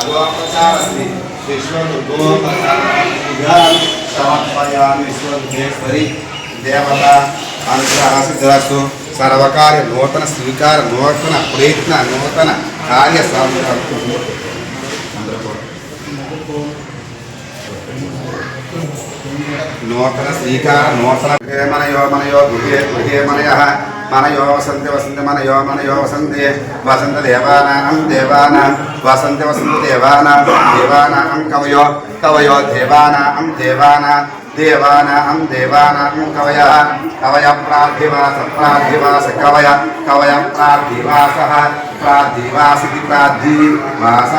అగోపచారస్తి విశ్వగోపచారం సమర్పయామి. విశ్వదేశ్వరి దేవత అనుగ్రహ సిద్ధిరస్తు సర్వకార్య నూతన స్వీకార నూతన ప్రయత్న నూతన కార్య సాధన నూతన శ్రీకార నూతన గృహే మనయో మనయో मन यो वसंत वसंत मन यो मन यो मनयो वसन्ति देवा देवा वसन्ति वसन्ति देवा देवा कवयो कवयो देवा देवा देवा देवा कवय कवय प्राधिवास प्राधिवास कवय कवय प्राधिवास प्राधिवास की प्राधिवास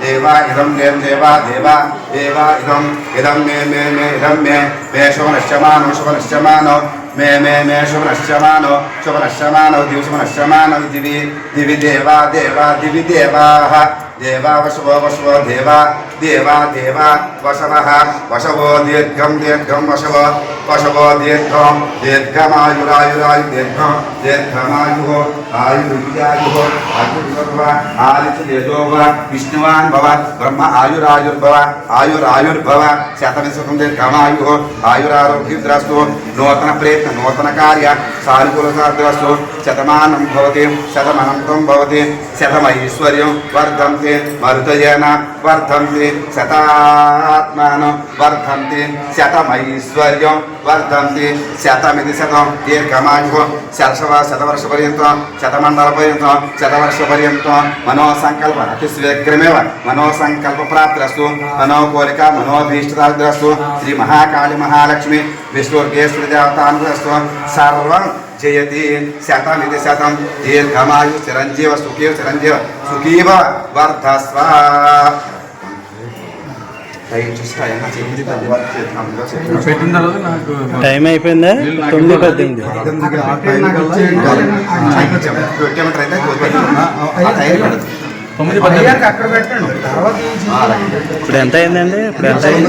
देवा इदम मे देवा देवा देवा इदम इदम मे मे मे इदम मे मे शुभनिश्चमानो शुभनिश्चमानो మే మే శుభనశ్యమానో శుభనశ్యమానో మే మే మే శుభనశ్యమానో శుభనశ్యమానో దివి శుభనశ్యమానో దివి దివి దేవా దేవా దివి దేవాః. దేవా వశవో వశవో దేవా దేవా దేవా వశవః. వశవో దీర్ఘం దీర్ఘం వశవో ఆయుర్విద్యాయు అగ్నిర్భవ ఆదిత్యదేజోభవ విష్ణువాన్ భవ బ్రహ్మ ఆయురాయుర్భవ ఆయురాయుర్భవ శతవిశతం దీర్ఘమాయు ఆయురారోగ్యద్రస్తు నూతన ప్రయత్న నూతన కార్య సానుకూలతాద్రస్తు శతమానం భవతి శతమనంతం భవతి శతమైశ్వర్యం వర్ధంతి మరుతయేన వర్ధంతి శతాత్మానం వర్ధంతి శతమైశ్వర్యం వర్ధంతి శతమిది శతం దీర్ఘమాయు శతవర్ష పర్యంతం శతమండల పర్యంతం శతవర్ష పర్యంతం మనో సంకల్ప అతి శీఘ్రమేవ మనో సంకల్ప ప్రాప్తిరస్తు మనో కోరిక మనోభీష్టరాస్తు శ్రీ మహాకాళి మహాలక్ష్మి విష్ణుర్గేశ్వరి దేవతానుగ్రస్తు సర్వం జయతి శతమిది శతం. దీర్ఘమాయు చిరంజీవ సుఖీ చిరంజీవ సుఖీవ వర్ధస్వ పెట్టిన తర్వాత నాకు టైం అయిపోయిందా? తొమ్మిది పద్దెనిమిది. ఇప్పుడు ఎంత అయిందండి? ఇప్పుడు ఎంత అయింది.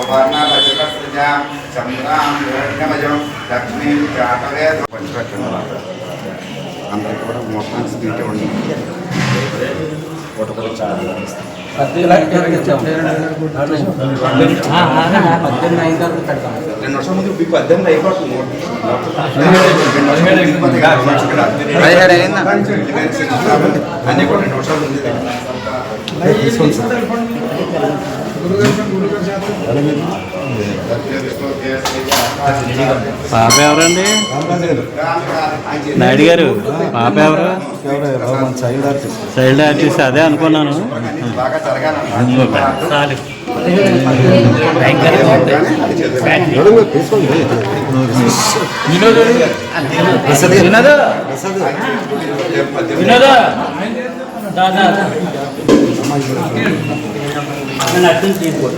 శోభార్ణాభజకసృజా చంద్రాం హిరణ్యమజం లక్ష్మీం చాటవేద పంచకట్టండి అందరికీ కూడా మొత్తం స్వీట్ ఇవ్వండి ఒకటి చాలా రెండు వర్షాల ముందు మీకు పద్దెనిమిది అయిపోతుంది పదిహేడు అయిందా? అన్నీ కూడా రెండు వర్షాలు ఉంది పాప ఎవరండి? నాయుడు గారు. పాప ఎవరు? Child artist. అదే అనుకున్నాను. జరగాలన్నా చాలు. వినోద. వినోద. నేను అర్థం చేసుకో.